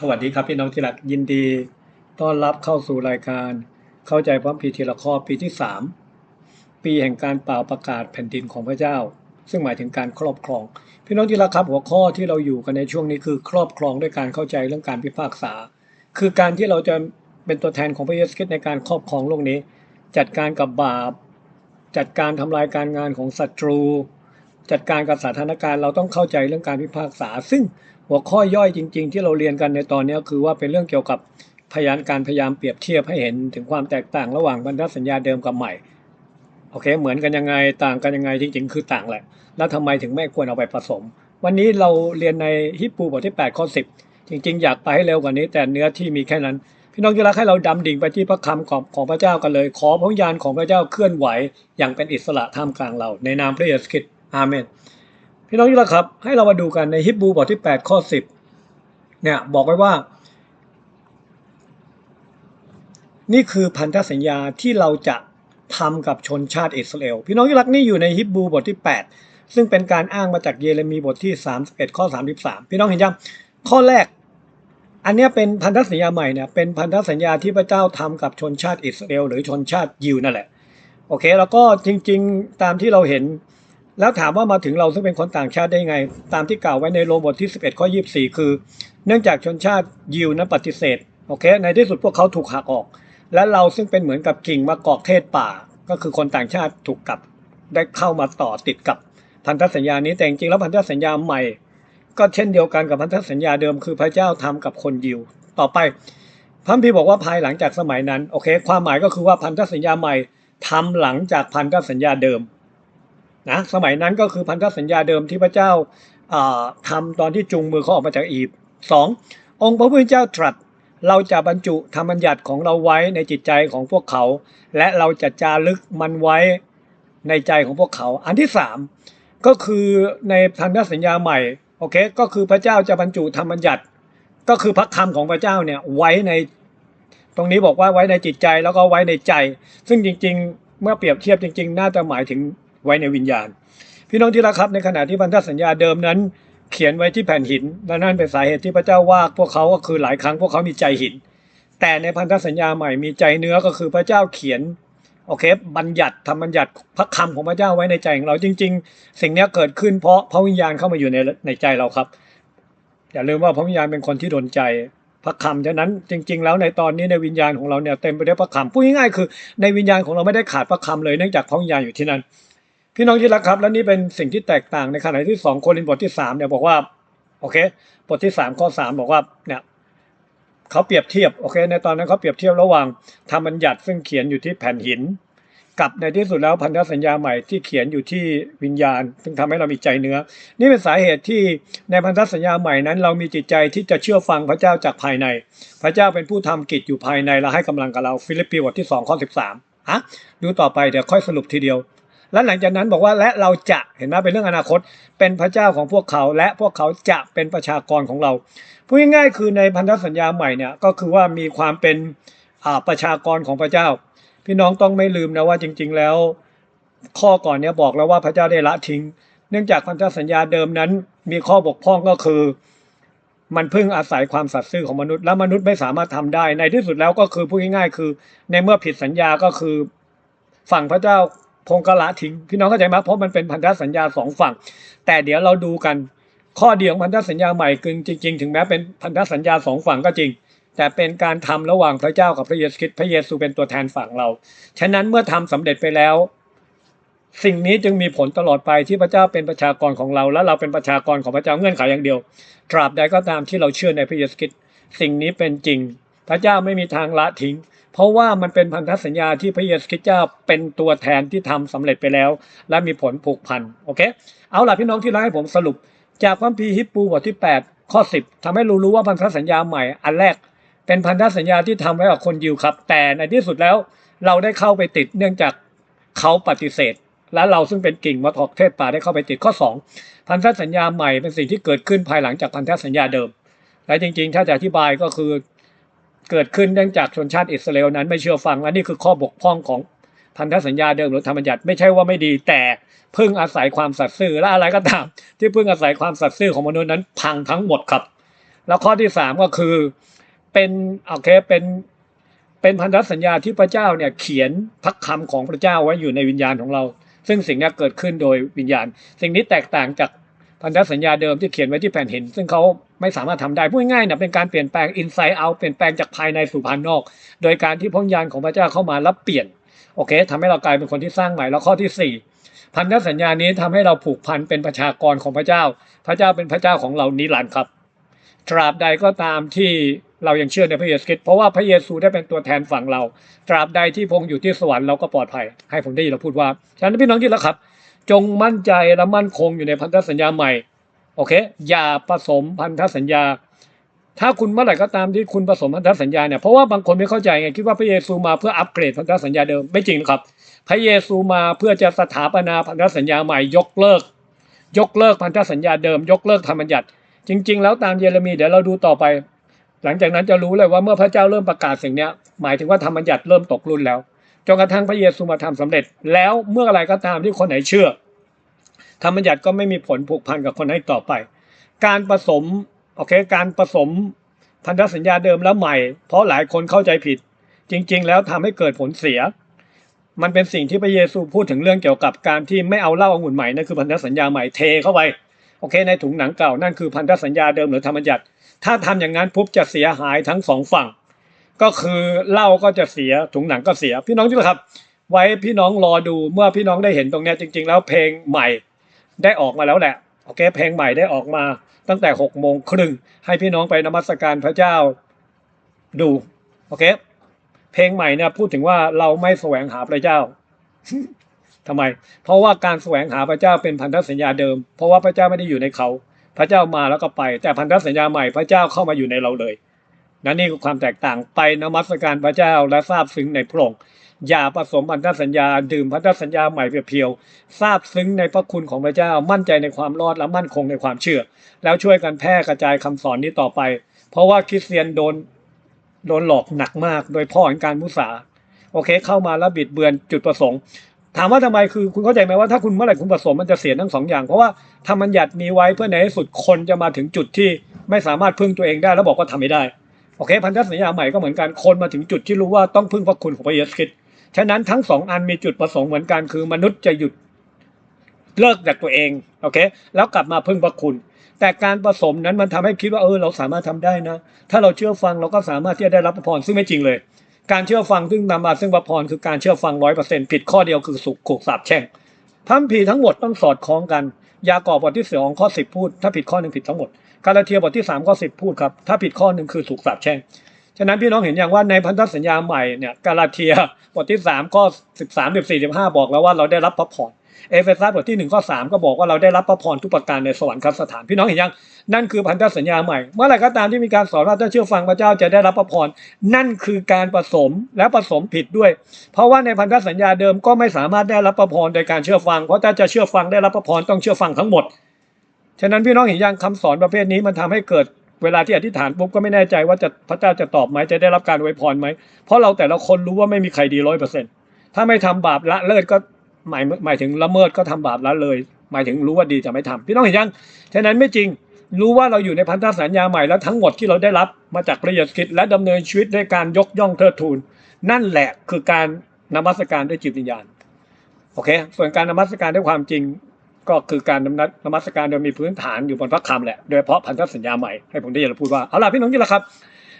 สวัสดีครับพี่น้องที่รักยินดี ต้อนรับเข้าสู่รายการ เข้าใจพร้อมพีทีละข้อปีที่ 3 ปีแห่งการเป่าประกาศแผ่นดินของพระเจ้า ซึ่งหมายถึงการครอบครอง พี่น้องที่รักครับหัวข้อที่เราอยู่กันในช่วงนี้คือครอบครองด้วยการเข้าใจเรื่องการพิพากษา คือการที่เราจะเป็นตัวแทนของพระเยซูคริสต์ในการครอบครองโลกนี้ จัดการกับบาป จัดการทำลายการงานของศัตรู จัดการกับสถานการณ์เราต้องเข้าใจเรื่องการพิพากษา ซึ่งหัวข้อย่อยจริง ๆ ที่เราเรียนกันในตอนนี้คือว่าเป็นเรื่องเกี่ยวกับพยานการพยายามเปรียบเทียบให้เห็นถึงความแตกต่างระหว่างบรรทัดสัญญาเดิมกับใหม่โอเค เหมือนกันยังไงต่างกันยังไงจริง ๆ คือต่างแหละ แล้วทำไมถึงไม่ควรเอาไปผสม วันนี้เราเรียนในฮิบรูบทที่ 8 ข้อ 10 จริง ๆ อยากไปให้เร็วกว่านี้ แต่เนื้อที่มีแค่นั้น พี่น้องที่รักให้เราดำดิ่งไปที่พระคำของของพระเจ้ากันเลย ขอพระญญาณของพระเจ้าเคลื่อนไหว อย่างเป็นอิสระท่ามกลางเรา ในนามพระเยซูคริสต์ อาเมนพี่น้องที่รักครับ ให้เรามาดูกันในฮิบรูบทที่ 8 ข้อ 10 เนี่ย บอกไว้ว่า นี่คือพันธสัญญาที่เราจะทำกับชนชาติอิสราเอลพี่น้องที่รักนี่อยู่ในฮิบรูบทที่ 8 ซึ่งเป็นการอ้างมาจากเยเรมีบทที่ 31 ข้อ 33 พี่น้องเห็นยังข้อแรก อันนี้เป็นพันธสัญญาใหม่เนี่ยเป็นพันธสัญญาที่พระเจ้าทำกับชนชาติอิสราเอลหรือชนชาติยิวนั่นแหละโอเค แล้วก็จริง ๆ ตามที่เราเห็น แล้วถามว่ามาถึงเราซึ่งเป็นคนต่างชาติได้ไง ตามที่กล่าวไว้ในโรมบทที่ 11 ข้อ 24 คือ เนื่องจากชนชาติยิวนั้นปฏิเสธโอเคในที่สุดพวกเขาถูกหักออก และเราซึ่งเป็นเหมือนกับกิ่งมะกอกเทศป่า ก็คือคนต่างชาติถูกกับได้เข้ามาต่อติดกับพันธสัญญานี้แต่จริงแล้วพันธสัญญาใหม่ ก็เช่นเดียวกันกับพันธสัญญาเดิมคือพระเจ้าทำกับคนยิว ต่อไปพระพีบอกว่าภายหลังจากสมัยนั้นโอเค ความหมายก็คือว่าพันธสัญญาใหม่ทำหลังจากพันธสัญญาเดิม นะสมัยนั้นก็คือพันธสัญญาเดิมที่พระเจ้าทำตอนที่จูงมือเขาออกมาจากอียิปต์สององค์พระผู้เป็นเจ้าตรัสเราจะบรรจุธรรมบัญญัติของเราไว้ในจิตใจของพวกเขา และเราจะจารึกมันไว้ในใจของพวกเขา อันที่สามก็คือในพันธสัญญาใหม่โอเคก็คือพระเจ้าจะบรรจุธรรมบัญญัติ ก็คือพระคำของพระเจ้าเนี่ยไว้ในตรงนี้บอกว่าไว้ในจิตใจแล้วก็ไว้ในใจ ซึ่งจริง ๆ เมื่อเปรียบเทียบจริง ๆ น่าจะหมายถึง ไว้ในวิญญาณ พี่น้องที่รักครับในขณะที่พันธสัญญาเดิมนั้น เขียนไว้ที่แผ่นหิน และนั่นเป็นสาเหตุที่พระเจ้าว่าพวกเขาก็คือหลายครั้งพวกเขามีใจหิน แต่ในพันธสัญญาใหม่มีใจเนื้อก็คือพระเจ้าเขียนโอเคบัญญัติทำบัญญัติพระคำของพระเจ้าไว้ในใจของเราจริง ๆ สิ่งนี้เกิดขึ้นเพราะพระวิญญาณเข้ามาอยู่ในในใจเราครับอย่าลืมว่าพระวิญญาณเป็นคนที่ดลใจพระคำฉะนั้นจริง ๆ แล้วในตอนนี้ในวิญญาณของเราเนี่ยเต็มไปด้วยพระคำพูดง่ายๆคือในวิญญาณของเราไม่ได้ขาดพระคำเลยเนื่องจากพระวิญญาณอยู่ที่นั่น พี่น้องที่รักครับ และนี่เป็นสิ่งที่แตกต่างในขณะที่สองโครินธ์บทที่สามเนี่ยบอกว่าโอเค บทที่สามข้อสามบอกว่าเนี่ยเขาเปรียบเทียบโอเค ในตอนนั้นเขาเปรียบเทียบระหว่างธรรมบัญญัติซึ่งเขียนอยู่ที่แผ่นหิน กับในที่สุดแล้วพันธสัญญาใหม่ที่เขียนอยู่ที่วิญญาณ ซึ่งทำให้เรามีใจเนื้อ นี่เป็นสาเหตุที่ในพันธสัญญาใหม่นั้น เรามีจิตใจที่จะเชื่อฟังพระเจ้าจากภายใน พระเจ้าเป็นผู้ทำกิจอยู่ภายในและให้กำลังกับเราฟิลิปปีบทที่2ข้อ13อะดูต่อไปเดี๋ยวค่อยสรุปทีเดียว และหลังจากนั้นบอกว่าและเราจะเห็นไหมเป็นเรื่องอนาคต เป็นพระเจ้าของพวกเขา และพวกเขาจะเป็นประชากรของเราพูดง่ายๆคือในพันธสัญญาใหม่เนี่ยก็คือว่ามีความเป็นประชากรของพระเจ้า พี่น้องต้องไม่ลืมนะว่าจริง ๆ แล้ว ข้อก่อนเนี้ยบอกแล้วว่าพระเจ้าได้ละทิ้ง เนื่องจากพันธสัญญาเดิมนั้น มีข้อบกพร่องก็คือมันพึ่งอาศัยความสัตย์ซื่อของมนุษย์ และมนุษย์ไม่สามารถทำได้ ในที่สุดแล้วก็คือพูดง่ายๆ คือ ในเมื่อผิดสัญญาก็คือ ฝั่งพระเจ้า พงกละทิ้งพี่น้องเข้าใจไหมเพราะมันเป็นพันธสัญญาสองฝั่ง แต่เดี๋ยวเราดูกันข้อเดียวพันธสัญญาใหม่คือจริง ๆ ถึงแม้เป็นพันธสัญญาสองฝั่งก็จริง แต่เป็นการทำระหว่างพระเจ้ากับพระเยซูคริสต์พระเยซูเป็นตัวแทนฝั่งเรา ฉะนั้นเมื่อทำสำเร็จไปแล้ว สิ่งนี้จึงมีผลตลอดไปที่พระเจ้าเป็นประชากรของเรา และเราเป็นประชากรของพระเจ้าเงื่อนไขอย่างเดียว ตราบใดก็ตามที่เราเชื่อในพระเยซูคริสต์สิ่งนี้เป็นจริง พระเจ้าไม่มีทางละทิ้ง เพราะว่ามันเป็นพันธสัญญาที่พระเยซูคริสต์เจ้าเป็นตัวแทนที่ทำสำเร็จไปแล้ว และมีผลผูกพันโอเค เอาล่ะพี่น้องที่รักให้ผมสรุป จากพระคัมภีร์ฮิบรูบทที่ 8 ข้อ 10ทำให้รู้รู้ว่าพันธสัญญาใหม่อันแรก เป็นพันธสัญญาที่ทำไว้กับคนยิวครับ แต่ในที่สุดแล้วเราได้เข้าไปติดเนื่องจากเขาปฏิเสธ และเราซึ่งเป็นกิ่งมะทอกเทศป่าได้เข้าไปติดข้อ 2 พันธสัญญาใหม่เป็นสิ่งที่เกิดขึ้นภายหลังจากพันธสัญญาเดิมและจริงๆ ถ้าจะอธิบายก็คือ เกิดขึ้นเนื่องจากชนชาติอิสราเอลนั้นไม่เชื่อฟังและนี่คือข้อบกพร่องของพันธสัญญาเดิมหรือธรรมบัญญัติไม่ใช่ว่าไม่ดีแต่พึ่งอาศัยความสัตย์ซื่อและอะไรก็ตาม ที่พึ่งอาศัยความสัตย์ซื่อของมนุษย์นั้นพังทั้งหมดครับ แล้วข้อที่สามก็คือเป็นโอเคเป็นเป็นพันธสัญญาที่พระเจ้าเนี่ยเขียนพระคำของพระเจ้าไว้อยู่ในวิญญาณของเรา ซึ่งสิ่งนี้เกิดขึ้นโดยวิญญาณ สิ่งนี้แตกต่างจาก พันธสัญญาเดิมที่เขียนไว้ที่แผ่นหิน ซึ่งเขาไม่สามารถทำได้พูดง่ายๆนี่ยเป็นการเปลี่ยนแปลงอินไซด์เอาเปลี่ยนแปลงจากภายในสู่ภายนอก โดยการที่พระวิญญาณของพระเจ้าเข้ามาแล้วเปลี่ยนโอเคทำให้เรากลายเป็นคนที่สร้างใหม่แล้วข้อที่สี่พันธสัญญานี้ทำให้เราผูกพันเป็นประชากรของพระเจ้า พระเจ้าเป็นพระเจ้าของเรานิรันดร์ครับ ตราบใดก็ตามที่เรายังเชื่อในพระเยซูคริสต์เพราะว่าพระเยซูได้เป็นตัวแทนฝั่งเรา ตราบใดที่พงอยู่ที่สวรรค์เราก็ปลอดภัย ให้ผมได้ยินเราพูดว่าฉะนั้นพี่น้องที่รักครับ จงมั่นใจและมั่นคงอยู่ในพันธสัญญาใหม่โอเค อย่าผสมพันธสัญญา ถ้าคุณเมื่อไหร่ก็ตามที่คุณผสมพันธสัญญาเนี่ยเพราะว่าบางคนไม่เข้าใจไงคิดว่าพระเยซูมาเพื่ออัปเกรดพันธสัญญาเดิมไม่จริงครับ พระเยซูมาเพื่อจะสถาปนาพันธสัญญาใหม่ยกเลิก ยกเลิกพันธสัญญาเดิม ยกเลิกธรรมบัญญัติจริง ๆ แล้วตามเยเรมีเดี๋ยวเราดูต่อไป หลังจากนั้นจะรู้เลยว่าเมื่อพระเจ้าเริ่มประกาศสิ่งนี้หมายถึงว่าธรรมบัญญัติเริ่มตกรุ่นแล้ว จนกระทั่งพระเยซูมาทำสำเร็จ แล้วเมื่อไรก็ตามที่คนไหนเชื่อธรรมบัญญัติก็ไม่มีผลผูกพันกับคนให้ต่อไป การผสมโอเคการผสมพันธสัญญาเดิมแล้วใหม่ เพราะหลายคนเข้าใจผิด จริง ๆ แล้วทำให้เกิดผลเสีย มันเป็นสิ่งที่พระเยซูพูดถึงเรื่องเกี่ยวกับการที่ไม่เอาเหล้าองุ่นใหม่นั่นคือพันธสัญญาใหม่เทเข้าไปโอเค ในถุงหนังเก่านั่นคือพันธสัญญาเดิมหรือธรรมบัญญัติ ถ้าทำอย่างนั้นปุ๊บจะเสียหายทั้งสองฝั่ง ก็คือเหล้าก็จะเสียถุงหนังก็เสีย พี่น้องที่รักครับ ไว้พี่น้องรอดูเมื่อพี่น้องได้เห็นตรงนี้จริง ๆ แล้วเพลงใหม่ได้ออกมาแล้วแหละโอเคเพลงใหม่ได้ออกมาตั้งแต่หกโมงครึ่งให้พี่น้องไปนมัสการพระเจ้าดูโอเคเพลงใหม่เนี่ยพูดถึงว่าเราไม่แสวงหาพระเจ้าทำไม เพราะว่าการแสวงหาพระเจ้าเป็นพันธสัญญาเดิม เพราะว่าพระเจ้าไม่ได้อยู่ในเขา พระเจ้ามาแล้วก็ไป แต่พันธสัญญาใหม่พระเจ้าเข้ามาอยู่ในเราเลย นั่นนี่คือความแตกต่างไปนมัสการพระเจ้าและทราบซึ้งในพระองค์อย่าผสมพันธสัญญา ดื่มพันธสัญญาใหม่เพียวๆทราบซึ้งในพระคุณของพระเจ้ามั่นใจในความรอดและมั่นคงในความเชื่อ แล้วช่วยกันแพร่กระจายคำสอนนี้ต่อไป เพราะว่าคริสเตียนโดนโดนหลอกหนักมาก โดยพ่อแห่งการมุสาโอเค เข้ามาแล้วบิดเบือนจุดประสงค์ ถามว่าทำไมคือคุณเข้าใจไหมว่าถ้าคุณเมื่อไหร่คุณผสมมันจะเสียทั้งสองอย่าง เพราะว่าธรรมัญญัติมีไว้เพื่อในที่สุดคนจะมาถึงจุดที่ไม่สามารถพึ่งตัวเองได้ แล้วบอกว่าทำไม่ได้ โอเค พันธสัญญาใหม่ก็เหมือนกันคนมาถึงจุดที่รู้ว่าต้องพึ่งพระคุณของพระเยซูคริสต์ฉะนั้นทั้งสองอันมีจุดประสงค์เหมือนกันคือ มนุษย์จะหยุดเลิกจากตัวเองโอเค แล้วกลับมาพึ่งพระคุณ แต่การผสมนั้นมันทำให้คิดว่าเออเราสามารถทำได้นะ ถ้าเราเชื่อฟังเราก็สามารถที่จะได้รับพระพรซึ่งไม่จริงเลย การเชื่อฟังซึ่งนำมาซึ่งพระพรคือการเชื่อฟังร้อยเปอร์เซ็นต์ผิดข้อเดียวคือสุขขูกสาบแช่งพัมภีทั้งหมดต้องสอดคล้องกัน ยากอบบทที่สองข้อสิบพูด ถ้าผิดข้อหนึ่งผิดทั้งหมด กาลาเทียบทที่สามข้อสิบพูดครับ ถ้าผิดข้อหนึ่งคือสุขสาบแช่ง ฉะนั้นพี่น้องเห็นอย่างว่าในพันธสัญญาใหม่เนี่ยกาลาเทียบทที่สามข้อสิบสามสิบสี่สิบห้าบอกแล้วว่าเราได้รับพระพรเอเฟซัสบทที่หนึ่งข้อสามก็บอกว่าเราได้รับพระพรทุกประการในสวรรคสถานพี่น้องเห็นยังนั่นคือพันธสัญญาใหม่ เมื่อไหร่ก็ตามที่มีการสอนว่าถ้าเชื่อฟังพระเจ้าจะได้รับพระพรนั่นคือการผสมและผสมผิดด้วย เพราะว่าในพันธสัญญาเดิมก็ไม่สามารถได้รับพระพรโดยการเชื่อฟัง เพราะถ้าจะเชื่อฟังได้รับพระพรต้องเชื่อฟังทั้งหมด ฉะนั้นพี่น้องเห็นยังคำสอนประเภทนี้มันทำให้เกิดเวลาที่อธิษฐานปุ๊บก็ไม่แน่ใจว่าจะพระเจ้าจะตอบไหมจะได้รับการอวยพรไหมเพราะเราแต่ละคนรู้ว่าไม่มีใครดีร้อยเปอร์เซ็นต์ถ้าไม่ทำบาปละเลิศก็หมายหมายถึงละเมิดก็ทำบาปละเลย หมายถึงรู้ว่าดีจะไม่ทำพี่น้องเห็นยังฉะนั้นไม่จริงรู้ว่าเราอยู่ในพันธสัญญาใหม่แล้วทั้งหมดที่เราได้รับมาจากพระเยซูคริสต์และดำเนินชีวิตด้วยการยกย่องเทิดทูน นั่นแหละคือการนมัสการด้วยจิตวิญญาณโอเค ส่วนการนมัสการด้วยความจริง ก็คือการนมัสนมัสการโดยมีพื้นฐานอยู่บนพระคำแหละ โดยเฉพาะพันธสัญญาใหม่ให้ผมได้ยินเราพูดว่า เอาล่ะพี่น้องที่ละครับ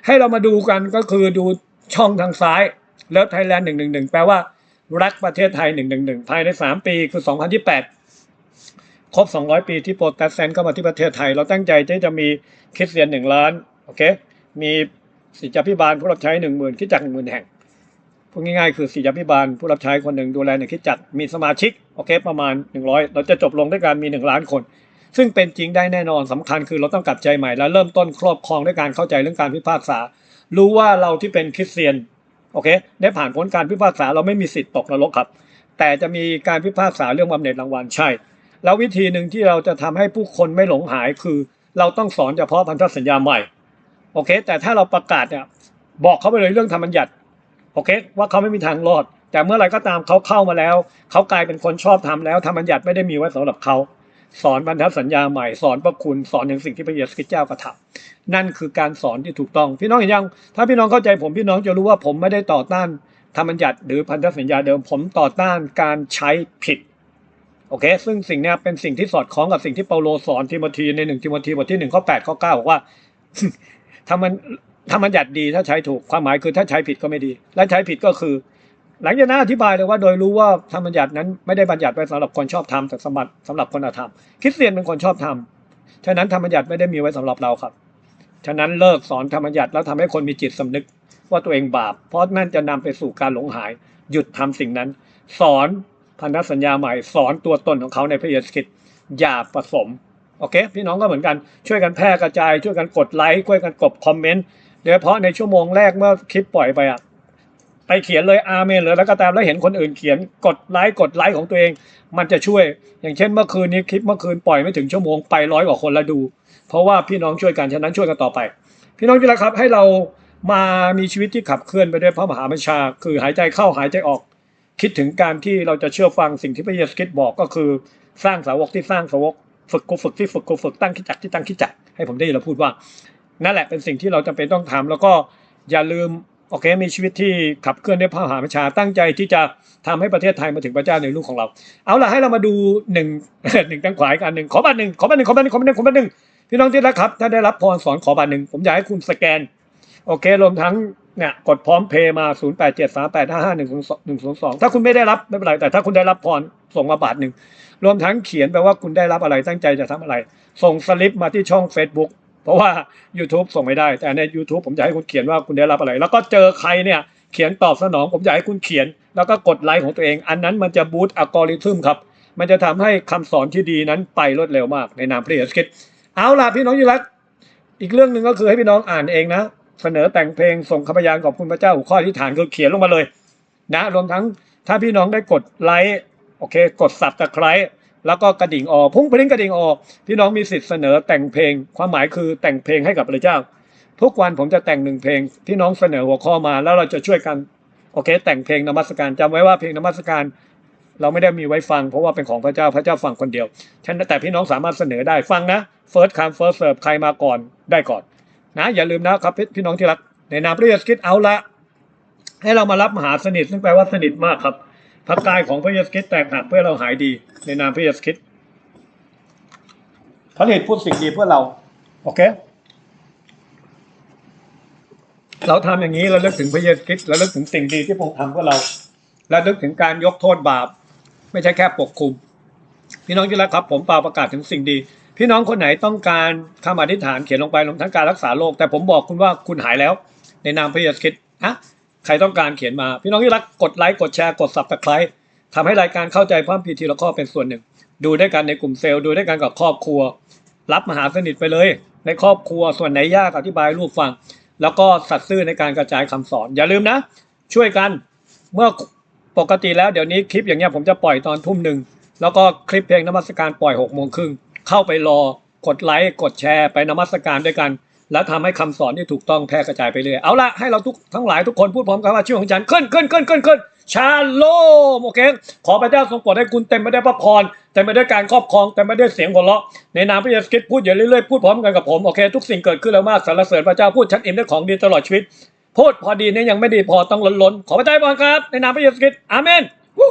ให้เรามาดูกันก็คือดูช่องทางซ้ายเลิฟไทยแลนด์หนึ่งหนึ่งหนึ่งแปลว่ารักประเทศไทยหนึ่งหนึ่งหนึ่งภายในสามปีคือสองพันยี่แปดครบสองร้อยปีที่โปรเตสแตนเข้ามาที่ประเทศไทย เราตั้งใจที่จะมีคริสเตียนหนึ่งล้าน โอเค มีศิษยาพิบาลผู้รับใช้หนึ่งหมื่นคิดจักหนึ่งหมื่นแห่ง พูดง่ายๆ คือศิษยาพิบาลผู้รับใช้คนหนึ่งดูแลหนึ่งคิดจักรมีสมาชิกโอเคประมาณ 100 เราจะจบลงด้วยการมี 1 ล้านคน ซึ่งเป็นจริงได้แน่นอนสำคัญคือเราต้องกลับใจใหม่และเริ่มต้นครอบครองด้วยการเข้าใจเรื่องการพิพากษา รู้ว่าเราที่เป็นคริสเตียนโอเคได้ผ่านพ้นการพิพากษาเราไม่มีสิทธิ์ตกนรกครับ แต่จะมีการพิพากษาเรื่องบำเหน็จรางวัลใช่ แล้ววิธีหนึ่งที่เราจะทำให้ผู้คนไม่หลงหายคือ เราต้องสอนเฉพาะพันธสัญญาใหม่โอเค แต่ถ้าเราประกาศเนี่ยบอกเขาไปเลยเรื่องธรรมบัญญัติ โอเค ว่าเขาไม่มีทางรอด แต่เมื่อไรก็ตามเขาเข้ามาแล้ว เขากลายเป็นคนชอบทำแล้วธรรมบัญญัติไม่ได้มีไว้สำหรับเขา สอนบรรทัดสัญญาใหม่สอนพระคุณสอนถึงสิ่งที่พระเยซูคริสต์เจ้ากระทำนั่นคือการสอนที่ถูกต้อง พี่น้องเห็นยัง ถ้าพี่น้องเข้าใจผมพี่น้องจะรู้ว่าผมไม่ได้ต่อต้านธรรมบัญญัติหรือพันธสัญญาเดิมผมต่อต้านการใช้ผิดโอเค ซึ่งสิ่งนี้เป็นสิ่งที่สอดคล้องกับสิ่งที่เปาโลสอนทิโมธีในหนึ่งทิโมธีบทที่หนึ่งข้อแปดข้อเก้าบอกว่าถ้ามัน ถ้ามันหยัดดีถ้าใช้ถูกความหมายคือถ้าใช้ผิดก็ไม่ดี และใช้ผิดก็คือ หลังจากนั้นอธิบายเลยว่าโดยรู้ว่าธรรมบัญญัตินั้นไม่ได้บัญญัติไว้สำหรับคนชอบธรรมแต่สำหรับสำหรับคนอธรรมคริสเตียนเป็นคนชอบธรรมฉะนั้นธรรมบัญญัติไม่ได้มีไว้สำหรับเราครับฉะนั้นเลิกสอนธรรมบัญญัติแล้วทำให้คนมีจิตสำนึก ว่าตัวเองบาป เพราะนั่นจะนำไปสู่การหลงหาย หยุดทำสิ่งนั้น สอนพันธสัญญาใหม่สอนตัวตนของเขาในพระเยซูคริสต์อย่าผสมโอเค พี่น้องก็เหมือนกันช่วยกันแพร่กระจายช่วยกันกดไลค์ช่วยกันกดคอมเมนต์ โดยเฉพาะในชั่วโมงแรกเมื่อคลิปปล่อยไปอะไปเขียนเลยอาเมนเลยแล้วก็ตามแล้วเห็นคนอื่นเขียนกดไลค์กดไลค์ของตัวเอง มันจะช่วย อย่างเช่นเมื่อคืนนี้คลิปเมื่อคืนปล่อยไม่ถึงชั่วโมงไปร้อยกว่าคนแล้วดู เพราะว่าพี่น้องช่วยกันฉะนั้นช่วยกันต่อไป พี่น้องที่รักครับให้เรามามีชีวิตที่ขับเคลื่อนไปด้วยพระมหาบัญชา คือหายใจเข้าหายใจออก คิดถึงการที่เราจะเชื่อฟังสิ่งที่พระเยซูคริสต์บอกก็คือ สร้างสาวกที่สร้างสาวก ฝึกกูฝึกที่ฝึกกูฝึกตั้งคิดจักที่ตั้งคิดจักให้ผมได้ยินเราพูดว่า นั่นแหละเป็นสิ่งที่เราจำเป็นต้องทำแล้วก็อย่าลืมโอเคมีชีวิตที่ขับเคลื่อนด้วยพระมหาบัญชาตั้งใจที่จะทำให้ประเทศไทยมาถึงพระเจ้าในลูกของเรา เอาล่ะให้เรามาดูหนึ่งหนึ่งตั้งขวายกันหนึ่งขอบัตรหนึ่งขอบัตรหนึ่งขอบัตรหนึ่งขอบัตรหนึ่งขอบัตรหนึ่งพี่น้องที่รักครับ ถ้าได้รับพรสอนขอบัตรหนึ่งผมอยากให้คุณสแกนโอเครวมทั้งเนี่ยกดพร้อมเพย์มา 0 8 7 3 8 5 5 1 0 1 2 2 ถ้าคุณไม่ได้รับไม่เป็นไรแต่ถ้าคุณได้รับพรส่งมาบาทหนึ่งรวมทั้งเขียนไปว่าคุณได้รับอะไรตั้งใจจะทำอะไร ส่งสลิปมาที่ช่อง Facebook เพราะว่า YouTube ส่งไม่ได้ แต่ใน YouTube ผมอยากให้คุณเขียนว่าคุณได้รับอะไร แล้วก็เจอใครเนี่ยเขียนตอบสนอง ผมอยากให้คุณเขียน แล้วก็กดไลค์ของตัวเอง อันนั้นมันจะบูตอัลกอริทึมครับ มันจะทำให้คำสอนที่ดีนั้นไปรวดเร็วมากในนามพระเยซูคริสต์เอาล่ะพี่น้องที่รักอีกเรื่องหนึ่งก็คือให้พี่น้องอ่านเองนะ เสนอแต่งเพลงส่งคำพยานขอบคุณพระเจ้าหัวข้อที่ฐานคือเขียนลงมาเลย นะรวมทั้งถ้าพี่น้องได้กดไลค์โอเค กดสับตะไคร้ แล้วก็กระดิ่งออกพุ่งพลิ้งกระดิ่งออก พี่น้องมีสิทธิ์เสนอแต่งเพลง ความหมายคือแต่งเพลงให้กับพระเจ้า ทุกวันผมจะแต่งหนึ่งเพลง พี่น้องเสนอหัวข้อมาแล้วเราจะช่วยกันโอเค แต่งเพลงนมัสการจำไว้ว่าเพลงนมัสการเราไม่ได้มีไว้ฟังเพราะว่าเป็นของพระเจ้าพระเจ้าฟังคนเดียวฉันแต่พี่น้องสามารถเสนอได้ฟังนะ first come first serve ใครมาก่อนได้ก่อน นะอย่าลืมนะครับพี่พี่น้องที่รักในนามพระเยซูคริสต์เอาละให้เรามารับมหาสนิทซึ่งแปลว่าสนิทมากครับ พระกายของพระเยซูคริสต์แตกหักเพื่อเราหายดี ในนามพระเยซูคริสต์พระฤทธิ์พูดสิ่งดีเพื่อเรา โอเค เราทำอย่างนี้เราเลิกถึงพระเยซูคริสต์เราเลิกถึงสิ่งดีที่พระองค์ทำเพื่อเราและเลิกถึงการยกโทษบาป ไม่ใช่แค่ปกคุม พี่น้องที่รักครับ ผมเปล่าประกาศถึงสิ่งดี พี่น้องคนไหนต้องการคำอธิษฐานเขียนลงไปรวมทั้งการรักษาโรคแต่ผมบอกคุณว่าคุณหายแล้ว ในนามพระเยซูคริสต์ฮะ ใครต้องการเขียนมา พี่น้องที่รักกดไลค์กดแชร์กดสับตะไคร้ทำให้รายการเข้าใจความผิดทีละข้อเป็นส่วนหนึ่ง ดูด้วยกันในกลุ่มเซลล์ดูด้วยกันกับครอบครัว รับมหาสนิทไปเลย ในครอบครัวส่วนไหนยากอธิบายลูกฟัง แล้วก็สัตย์ซื่อในการกระจายคำสอน อย่าลืมนะ ช่วยกันเมื่อปกติแล้วเดี๋ยวนี้คลิปอย่างเงี้ยผมจะปล่อยตอนทุ่มหนึ่งแล้วก็คลิปเพลงนมัสการปล่อยหกโมงครึ่งเข้าไปรอกดไลค์กดแชร์ไปนมัสการด้วยกัน แล้วทำให้คำสอนที่ถูกต้องแพร่กระจายไปเรื่อยเอาละให้เราทุกทั้งหลายทุกคนพูดพร้อมกันว่าชื่อของฉันขึ้นขึ้นขึ้นขึ้นขึ้นชาโลมโอเคขอพระเจ้าทรงโปรดให้คุณเต็มไปด้วยพระพรเต็มไปด้วยการครอบครองเต็มไปด้วยเสียงหัวเราะในนามพระเยซูคริสต์พูดอย่าเรื่อยๆพูดพร้อมกันกับผมโอเค ทุกสิ่งเกิดขึ้นแล้วมากสรรเสริญพระเจ้าพูดชัดเอ็มด้วยของดีตลอดชีวิตพูดพอดีเนี่ยยังไม่ดีพอต้องล้นๆขอพระเจ้าพรครับ ในนามพระเยซูคริสต์อาเมนวู้